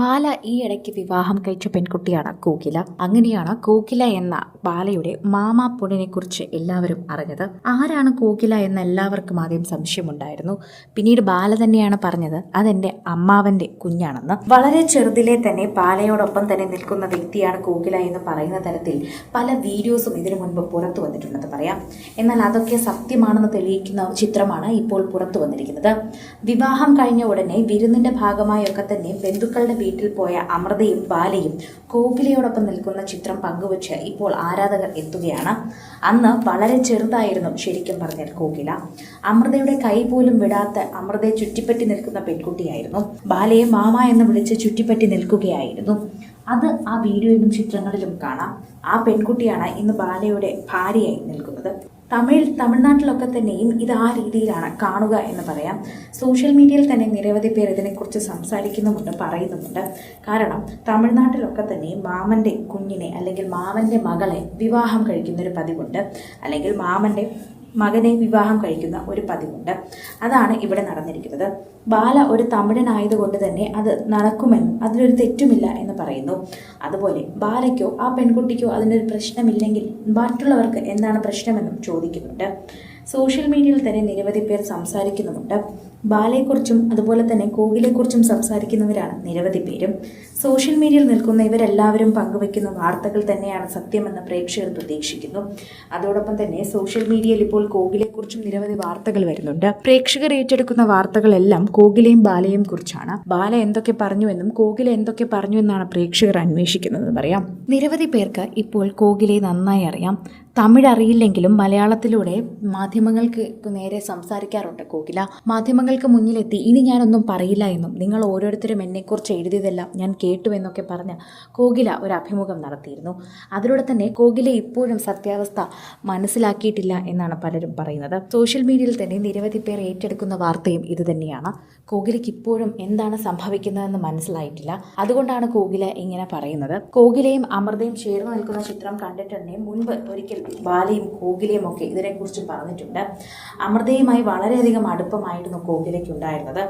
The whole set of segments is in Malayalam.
ബാല ഈ ഇടയ്ക്ക് വിവാഹം കഴിച്ച പെൺകുട്ടിയാണ് കോകില അങ്ങനെയാണ് കോകില എന്ന ബാലയുടെ മാമാപ്പൊണ്ണിനെ കുറിച്ച് എല്ലാവരും അറിഞ്ഞത്. ആരാണ് കോകില എന്ന് എല്ലാവർക്കും ആദ്യം സംശയമുണ്ടായിരുന്നു. പിന്നീട് ബാല തന്നെയാണ് പറഞ്ഞത് അതെന്റെ അമ്മാവന്റെ കുഞ്ഞാണെന്ന്. വളരെ ചെറുതിലെ തന്നെ ബാലയോടൊപ്പം തന്നെ നിൽക്കുന്ന വ്യക്തിയാണ് കോകില എന്ന് പറയുന്ന തരത്തിൽ പല വീഡിയോസും ഇതിനു മുൻപ് പുറത്തു വന്നിട്ടുണ്ടെന്ന് പറയാം. എന്നാൽ അതൊക്കെ സത്യമാണെന്ന് തെളിയിക്കുന്ന ചിത്രമാണ് ഇപ്പോൾ പുറത്തു വന്നിരിക്കുന്നത്. വിവാഹം കഴിഞ്ഞ ഉടനെ വിരുന്നിന്റെ ഭാഗമായൊക്കെ തന്നെ ബന്ധുക്കളുടെ വീട്ടിൽ പോയ അമൃതയും ബാലയും കോകിലയോടൊപ്പം നിൽക്കുന്ന ചിത്രം പങ്കുവച്ച് ഇപ്പോൾ ആരാധകർ എത്തുകയാണ്. അന്ന് വളരെ ചെറുതായിരുന്നു ശരിക്കും പറഞ്ഞാൽ കോകില. അമൃതയുടെ കൈ പോലും വിടാത്ത അമൃതയെ ചുറ്റിപ്പറ്റി നിൽക്കുന്ന പെൺകുട്ടിയായിരുന്നു. ബാലയെ മാമ എന്ന് വിളിച്ച് ചുറ്റിപ്പറ്റി നിൽക്കുകയായിരുന്നു. അത് ആ വീഡിയോയിലും ചിത്രങ്ങളിലും കാണാം. ആ പെൺകുട്ടിയാണ് ഇന്ന് ബാലയുടെ ഭാര്യയായി നിൽക്കുന്നത്. തമിഴ് തമിഴ്നാട്ടിലൊക്കെ തന്നെയും ഇത് ആ രീതിയിലാണ് കാണുക എന്ന് പറയാം. സോഷ്യൽ മീഡിയയിൽ തന്നെ നിരവധി പേർ ഇതിനെക്കുറിച്ച് സംസാരിക്കുന്നുമുണ്ട് പറയുന്നുമുണ്ട്. കാരണം തമിഴ്നാട്ടിലൊക്കെ തന്നെയും മാമന്റെ കുഞ്ഞിനെ അല്ലെങ്കിൽ മാമന്റെ മകളെ വിവാഹം കഴിക്കുന്നൊരു പതിവുണ്ട്. അല്ലെങ്കിൽ മാമന്റെ മകനെ വിവാഹം കഴിക്കുന്ന ഒരു പതിവുണ്ട്. അതാണ് ഇവിടെ നടന്നിരിക്കുന്നത്. ബാല ഒരു തമിഴനായതുകൊണ്ട് തന്നെ അത് നടക്കുമെന്നും അതിലൊരു തെറ്റുമില്ല എന്ന് പറയുന്നു. അതുപോലെ ബാലയ്ക്കോ ആ പെൺകുട്ടിക്കോ അതിനൊരു പ്രശ്നമില്ലെങ്കിൽ മറ്റുള്ളവർക്ക് എന്താണ് പ്രശ്നമെന്നും ചോദിക്കുന്നുണ്ട്. സോഷ്യൽ മീഡിയയിൽ തന്നെ നിരവധി പേർ സംസാരിക്കുന്നുമുണ്ട്. ബാലയെക്കുറിച്ചും അതുപോലെ തന്നെ കോകിലെക്കുറിച്ചും സംസാരിക്കുന്നവരാണ് നിരവധി പേരും. സോഷ്യൽ മീഡിയയിൽ നിൽക്കുന്ന ഇവരെല്ലാവരും പങ്കുവയ്ക്കുന്ന വാർത്തകൾ തന്നെയാണ് സത്യമെന്ന് പ്രേക്ഷകർ പ്രതീക്ഷിക്കുന്നു. അതോടൊപ്പം തന്നെ സോഷ്യൽ മീഡിയയിൽ ഇപ്പോൾ കോകിലെക്കുറിച്ചും നിരവധി വാർത്തകൾ വരുന്നുണ്ട്. പ്രേക്ഷകർ ഏറ്റെടുക്കുന്ന വാർത്തകളെല്ലാം കോഹിലയും ബാലയും കുറിച്ചാണ്. ബാല എന്തൊക്കെ പറഞ്ഞു എന്നും കോകില എന്തൊക്കെ പറഞ്ഞു എന്നാണ് പ്രേക്ഷകർ അന്വേഷിക്കുന്നത് പറയാം. നിരവധി പേർക്ക് ഇപ്പോൾ കോകിലെ നന്നായി അറിയാം. തമിഴ് അറിയില്ലെങ്കിലും മലയാളത്തിലൂടെ മാധ്യമങ്ങൾക്ക് നേരെ സംസാരിക്കാറുണ്ട് കോകില. മാധ്യമങ്ങൾക്ക് മുന്നിലെത്തി ഇനി ഞാനൊന്നും പറയില്ല എന്നും നിങ്ങൾ ഓരോരുത്തരും എന്നെക്കുറിച്ച് എഴുതിയതെല്ലാം ഞാൻ കേട്ടു എന്നൊക്കെ പറഞ്ഞ് കോകില ഒരു അഭിമുഖം നടത്തിയിരുന്നു. അതിലൂടെ തന്നെ കോകില ഇപ്പോഴും സത്യാവസ്ഥ മനസ്സിലാക്കിയിട്ടില്ല എന്നാണ് പലരും പറയുന്നത്. സോഷ്യൽ മീഡിയയിൽ തന്നെ നിരവധി പേർ ഏറ്റെടുക്കുന്ന വാർത്തയും ഇതുതന്നെയാണ് കോകിലയ്ക്ക് ഇപ്പോഴും എന്താണ് സംഭവിക്കുന്നതെന്ന് മനസ്സിലായിട്ടില്ല. അതുകൊണ്ടാണ് കോകില ഇങ്ങനെ പറയുന്നത്. കോകിലയും അമൃതയും ചേർന്ന് നിൽക്കുന്ന ചിത്രം കണ്ടിട്ടുണ്ടെങ്കിൽ മുൻപ് ഒരിക്കൽ ബാലയും കോകിലയും ഒക്കെ ഇതിനെക്കുറിച്ച് പറഞ്ഞിട്ടുണ്ട്. അമൃതയുമായി വളരെയധികം അടുപ്പമായിരുന്നു കോകിലയ്ക്ക് ഉണ്ടായിരുന്നത്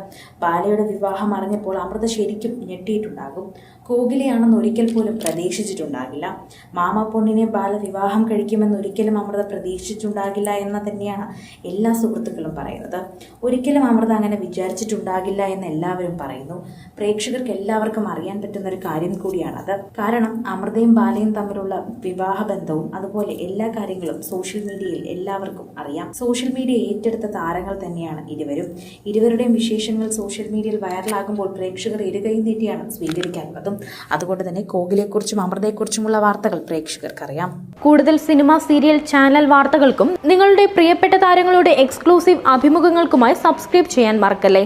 ബാലയുടെ വിവാഹം അറിഞ്ഞപ്പോൾ അമൃത ശരിക്കും ഞെട്ടിയിട്ടുണ്ടാകും. കോകിലയാണെന്ന് ഒരിക്കൽ പോലും പ്രതീക്ഷിച്ചിട്ടുണ്ടാകില്ല. മാമ പൊണ്ണിനെ ബാല വിവാഹം കഴിക്കുമെന്ന് ഒരിക്കലും അമൃത പ്രതീക്ഷിച്ചിട്ടുണ്ടാകില്ല എന്ന് തന്നെയാണ് എല്ലാ സുഹൃത്തുക്കളും പറയുന്നത്. ഒരിക്കലും അമൃത അങ്ങനെ വിചാരിച്ചിട്ടുണ്ടാകില്ല എന്ന് എല്ലാവരും പറയുന്നു. പ്രേക്ഷകർക്ക് എല്ലാവർക്കും അറിയാൻ പറ്റുന്ന ഒരു കാര്യം കൂടിയാണത്. കാരണം അമൃതയും ബാലയും തമ്മിലുള്ള വിവാഹ ബന്ധവും അതുപോലെ എല്ലാ കാര്യങ്ങളും സോഷ്യൽ മീഡിയയിൽ എല്ലാവർക്കും അറിയാം. സോഷ്യൽ മീഡിയ ഏറ്റെടുത്ത താരങ്ങൾ തന്നെയാണ് ഇരുവരും. ഇരുവരുടെയും വിശേഷങ്ങൾ സോഷ്യൽ മീഡിയയിൽ വൈറലാകുമ്പോൾ പ്രേക്ഷകർ ഇരുകയും നീട്ടിയാണ് സ്വീകരിക്കാനുള്ളതും. അതുകൊണ്ട് തന്നെ കോകിലെക്കുറിച്ചും അമൃതയെക്കുറിച്ചുമുള്ള വാർത്തകൾ പ്രേക്ഷകർക്കറിയാം. കൂടുതൽ സിനിമ സീരിയൽ ചാനൽ വാർത്തകൾക്കും നിങ്ങളുടെ പ്രിയപ്പെട്ട താരങ്ങളുടെ എക്സ്ക്ലൂസീവ് അഭിമുഖങ്ങൾക്കുമായി സബ്സ്ക്രൈബ് ചെയ്യാൻ മറക്കല്ലേ?